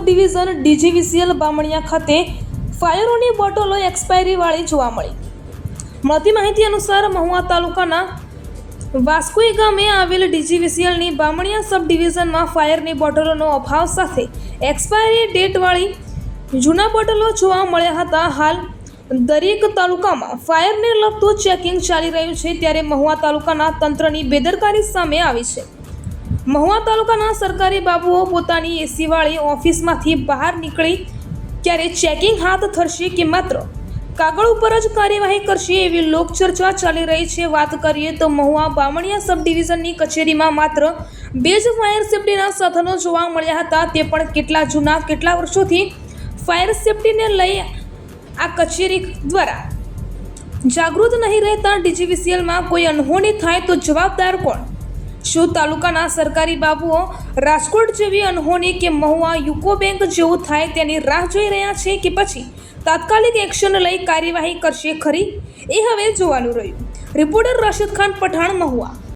Division DGVCL Bamaniya ખાતે ફાયરોની બોટલો એક્સપાયરીવાળી જોવા મળી. મળતી માહિતી અનુસાર મહુવા તાલુકાના વાસ્કોઈ ગામે આવેલ ડીજીવીસીએલની બામણિયા સબ ડિવિઝનમાં ફાયરની બોટલોનો અભાવ સાથે એક્સપાયરી ડેટવાળી જૂના બોટલો જોવા મળ્યા હતા. હાલ દરેક તાલુકામાં ફાયરને લગતું ચેકિંગ ચાલી રહ્યું છે, ત્યારે મહુવા તાલુકાના તંત્રની બેદરકારી સામે આવી છે. મહુવા તાલુકાના સરકારી બાબુઓ પોતાની એસીવાળી ઓફિસમાંથી બહાર નીકળી ત્યારે ચેકિંગ હાથ ધરશે કે માત્ર કાગળ ઉપર જ કાર્યવાહી કરશે એવી લોકચર્ચા ચાલી રહી છે. વાત કરીએ તો મહુવા બામણિયા સબ ડિવિઝનની કચેરીમાં માત્ર બે જ ફાયર સેફટીના સાધનો જોવા મળ્યા હતા. તે પણ કેટલા જૂના, કેટલા વર્ષોથી ફાયર સેફટીને લઈ આ કચેરી દ્વારા જાગૃત નહીં રહેતા ડીજીવીસીએલમાં કોઈ અનહોની થાય તો જવાબદાર કોણ? શું તાલુકાના સરકારી બાબુઓ રાજકોટ જેવી અનહોની કે મહુવા યુકો બેંક જેવું થાય તેની રાહ જોઈ રહ્યા છે કે પછી તાત્કાલિક એક્શન લઈ કાર્યવાહી કરશે ખરી? એ હવે જોવાનું રહ્યું. રિપોર્ટર રશીદ ખાન પઠાણ, મહુવા.